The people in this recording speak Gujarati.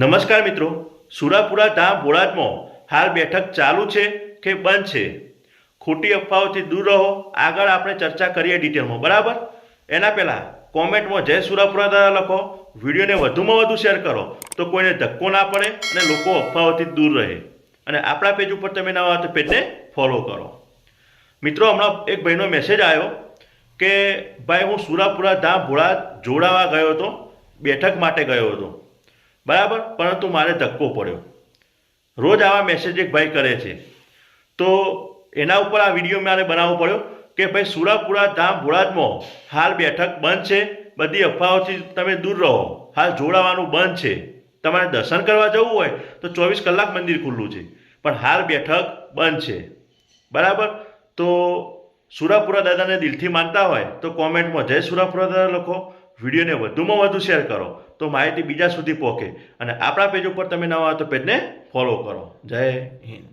નમસ્કાર મિત્રો. સુરાપુરા ધામ બોળાદમાં હાલ બેઠક ચાલુ છે કે બંધ છે? ખોટી અફવાઓથી દૂર રહો. આગળ આપણે ચર્ચા કરીએ ડિટેલમાં. બરાબર? એના પહેલાં કોમેન્ટમાં જય સુરાપુરા દ્વારા લખો. વિડીયોને વધુમાં વધુ શેર કરો. તો કોઈને ધક્કો ના પડે અને લોકો અફવાઓથી દૂર રહે. અને આપણા પેજ ઉપર તમે નવા તો પેજને ફોલો કરો. મિત્રો, હમણાં એક ભાઈનો મેસેજ આવ્યો કે, ભાઈ, હું સુરાપુરા ધામ ભોળા જોડાવા ગયો હતો. બેઠક માટે ગયો હતો. બરાબર? પરંતુ મારે ધક્કો પડ્યો. રોજ આવા મેસેજ એક ભાઈ કરે છે. તો એના ઉપર આ વીડિયો મારે બનાવવો પડ્યો કે ભાઈ સુરાપુરા ધામ ભોળાજમાં હાલ બેઠક બંધ છે, બધી અફવાઓથી તમે દૂર રહો. હાલ જોડાવાનું બંધ છે. તમારે દર્શન કરવા જવું હોય તો ચોવીસ કલાક મંદિર ખુલ્લું છે. પણ હાલ બેઠક બંધ છે. બરાબર? તો સુરાપુરા દાદાને દિલથી માનતા હોય તો કોમેન્ટમાં જય સુરાપુરા દાદા લખો. વિડીયોને વધુમાં વધુ શેર કરો. તો માહિતી બીજા સુધી પહોંચે અને આપણા પેજ ઉપર તમે નવા હો તો પેજને ફોલો કરો. જય હિન્દ.